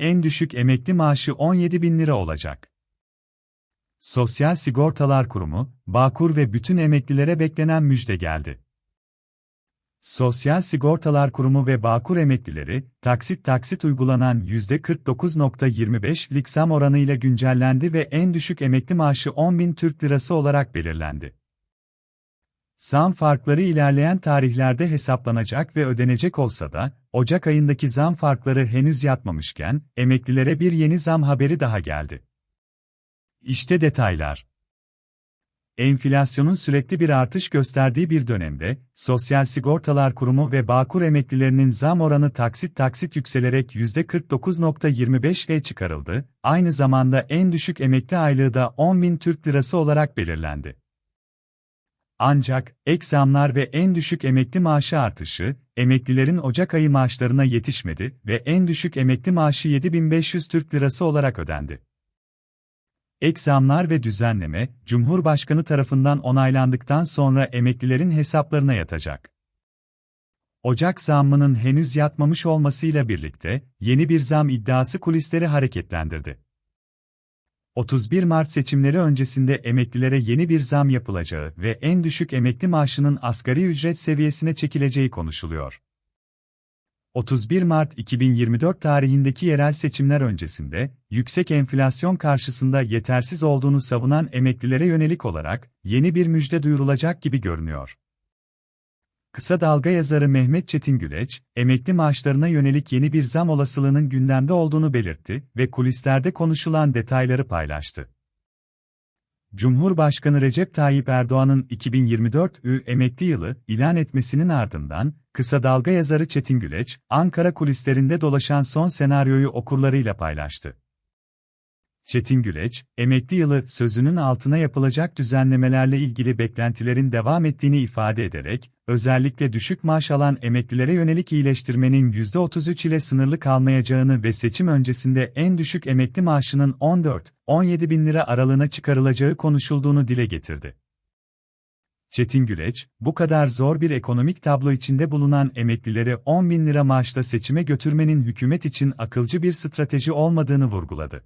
en düşük emekli maaşı 17 bin lira olacak. Sosyal Sigortalar Kurumu, Bağkur ve bütün emeklilere beklenen müjde geldi. Sosyal Sigortalar Kurumu ve Bağkur emeklileri, taksit taksit uygulanan %49.25'lik zam oranıyla güncellendi ve en düşük emekli maaşı 10 bin Türk Lirası olarak belirlendi. Zam farkları ilerleyen tarihlerde hesaplanacak ve ödenecek olsa da, Ocak ayındaki zam farkları henüz yatmamışken, emeklilere bir yeni zam haberi daha geldi. İşte detaylar. Enflasyonun sürekli bir artış gösterdiği bir dönemde, Sosyal Sigortalar Kurumu ve Bağkur emeklilerinin zam oranı taksit taksit yükselerek %49.25'e çıkarıldı, aynı zamanda en düşük emekli aylığı da 10.000 Türk Lirası olarak belirlendi. Ancak, ek zamlar ve en düşük emekli maaşı artışı, emeklilerin Ocak ayı maaşlarına yetişmedi ve en düşük emekli maaşı 7500 Türk Lirası olarak ödendi. Ek zamlar ve düzenleme, Cumhurbaşkanı tarafından onaylandıktan sonra emeklilerin hesaplarına yatacak. Ocak zammının henüz yatmamış olmasıyla birlikte, yeni bir zam iddiası kulisleri hareketlendirdi. 31 Mart seçimleri öncesinde emeklilere yeni bir zam yapılacağı ve en düşük emekli maaşının asgari ücret seviyesine çekileceği konuşuluyor. 31 Mart 2024 tarihindeki yerel seçimler öncesinde, yüksek enflasyon karşısında yetersiz olduğunu savunan emeklilere yönelik olarak, yeni bir müjde duyurulacak gibi görünüyor. Kısa dalga yazarı Mehmet Çetin Güleç, emekli maaşlarına yönelik yeni bir zam olasılığının gündemde olduğunu belirtti ve kulislerde konuşulan detayları paylaştı. Cumhurbaşkanı Recep Tayyip Erdoğan'ın 2024 ü emekli yılı ilan etmesinin ardından, kısa dalga yazarı Çetin Güleç, Ankara kulislerinde dolaşan son senaryoyu okurlarıyla paylaştı. Çetin Güleç, emekli yılı sözünün altına yapılacak düzenlemelerle ilgili beklentilerin devam ettiğini ifade ederek, özellikle düşük maaş alan emeklilere yönelik iyileştirmenin %33 ile sınırlı kalmayacağını ve seçim öncesinde en düşük emekli maaşının 14-17 bin lira aralığına çıkarılacağı konuşulduğunu dile getirdi. Çetin Güleç, bu kadar zor bir ekonomik tablo içinde bulunan emeklileri 10 bin lira maaşla seçime götürmenin hükümet için akılcı bir strateji olmadığını vurguladı.